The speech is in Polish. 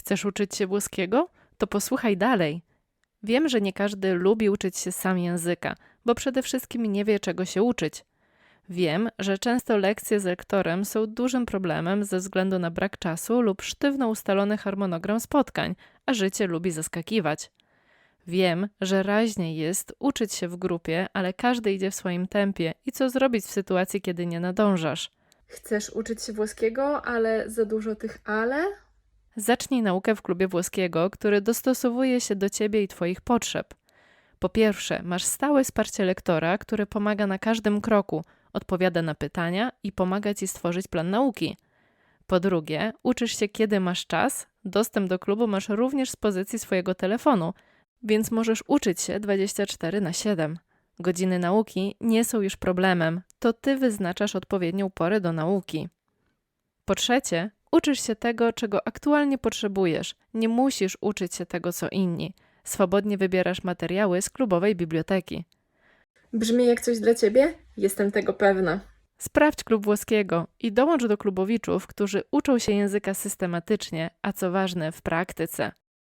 Chcesz uczyć się włoskiego? To posłuchaj dalej. Wiem, że nie każdy lubi uczyć się sam języka, bo przede wszystkim nie wie, czego się uczyć. Wiem, że często lekcje z lektorem są dużym problemem ze względu na brak czasu lub sztywno ustalony harmonogram spotkań, a życie lubi zaskakiwać. Wiem, że raźniej jest uczyć się w grupie, ale każdy idzie w swoim tempie i co zrobić w sytuacji, kiedy nie nadążasz. Chcesz uczyć się włoskiego, ale za dużo tych ale? Zacznij naukę w klubie włoskiego, który dostosowuje się do ciebie i twoich potrzeb. Po pierwsze, masz stałe wsparcie lektora, który pomaga na każdym kroku, odpowiada na pytania i pomaga ci stworzyć plan nauki. Po drugie, uczysz się kiedy masz czas, dostęp do klubu masz również z pozycji swojego telefonu, więc możesz uczyć się 24 na 7. Godziny nauki nie są już problemem, to ty wyznaczasz odpowiednią porę do nauki. Po trzecie, uczysz się tego, czego aktualnie potrzebujesz. Nie musisz uczyć się tego, co inni. Swobodnie wybierasz materiały z klubowej biblioteki. Brzmi jak coś dla ciebie? Jestem tego pewna. Sprawdź klub włoskiego i dołącz do klubowiczów, którzy uczą się języka systematycznie, a co ważne, w praktyce.